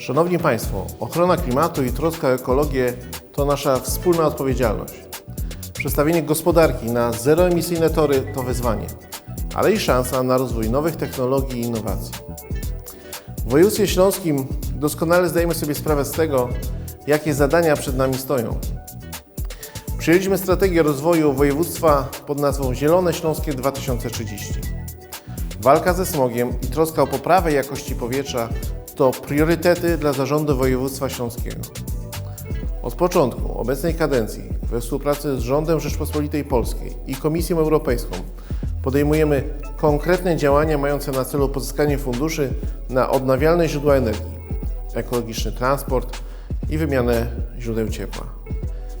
Szanowni Państwo, ochrona klimatu i troska o ekologię to nasza wspólna odpowiedzialność. Przestawienie gospodarki na zeroemisyjne tory to wyzwanie, ale i szansa na rozwój nowych technologii i innowacji. W województwie śląskim doskonale zdajemy sobie sprawę z tego, jakie zadania przed nami stoją. Przyjęliśmy strategię rozwoju województwa pod nazwą Zielone Śląskie 2030. Walka ze smogiem i troska o poprawę jakości powietrza to priorytety dla zarządu województwa śląskiego. Od początku obecnej kadencji we współpracy z rządem Rzeczpospolitej Polskiej i Komisją Europejską podejmujemy konkretne działania mające na celu pozyskanie funduszy na odnawialne źródła energii, ekologiczny transport i wymianę źródeł ciepła.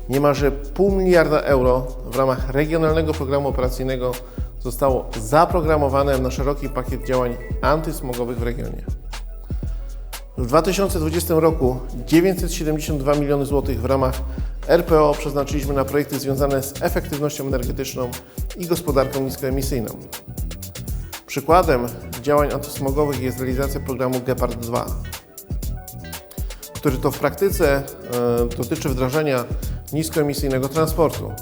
Niemalże pół miliarda euro w ramach regionalnego programu operacyjnego zostało zaprogramowane na szeroki pakiet działań antysmogowych w regionie. W 2020 roku 972 miliony złotych w ramach RPO przeznaczyliśmy na projekty związane z efektywnością energetyczną i gospodarką niskoemisyjną. Przykładem działań antysmogowych jest realizacja programu GEPARD 2, który to w praktyce e, dotyczy wdrażania niskoemisyjnego transportu.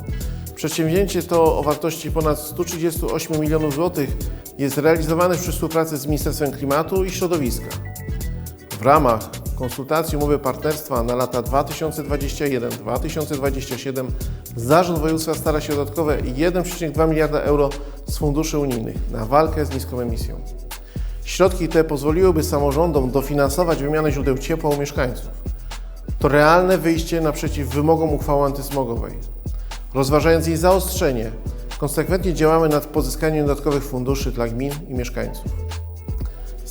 Przedsięwzięcie to o wartości ponad 138 milionów złotych jest realizowane przy współpracy z Ministerstwem Klimatu i Środowiska. W ramach konsultacji umowy partnerstwa na lata 2021-2027 Zarząd Województwa stara się o dodatkowe 1,2 miliarda euro z funduszy unijnych na walkę z niską emisją. Środki te pozwoliłyby samorządom dofinansować wymianę źródeł ciepła u mieszkańców. To realne wyjście naprzeciw wymogom uchwały antysmogowej. Rozważając jej zaostrzenie, konsekwentnie działamy nad pozyskaniem dodatkowych funduszy dla gmin i mieszkańców.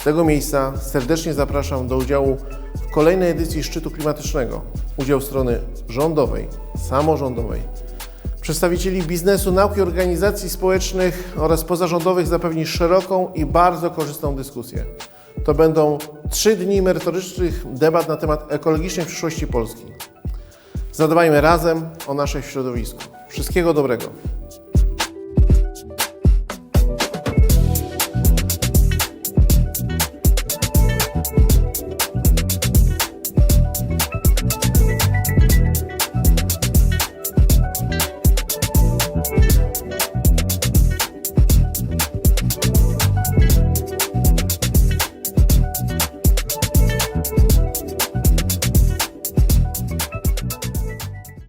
Tego miejsca serdecznie zapraszam do udziału w kolejnej edycji szczytu klimatycznego. Udział strony rządowej, samorządowej, przedstawicieli biznesu, nauki, organizacji społecznych oraz pozarządowych zapewni szeroką i bardzo korzystną dyskusję. To będą trzy dni merytorycznych debat na temat ekologicznej przyszłości Polski. Zadbajmy razem o nasze środowisko. Wszystkiego dobrego.